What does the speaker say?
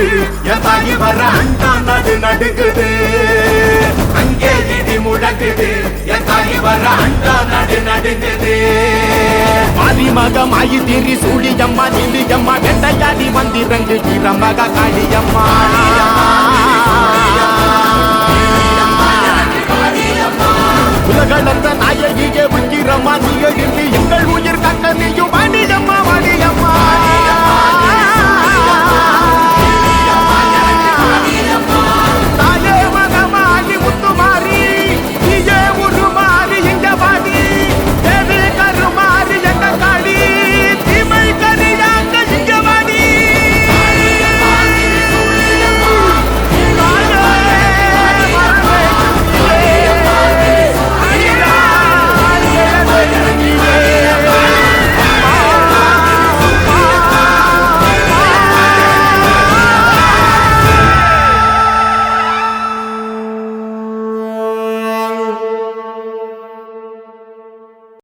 நடுங்குது என் தாயி வர அண்டான் அது நடுங்குது. அங்கே இடி முழங்குது. என் தாயி வர அண்டான் அது நடுங்குது. மதிமகமாயி திரி சூழியம்மா நிலியம்மா வெட்டையாடி வந்திறங்கு கிரமக காளியம்மா. உலகளந்த நாயகியே விக்கிரமா நீ எழுந்து எங்கள்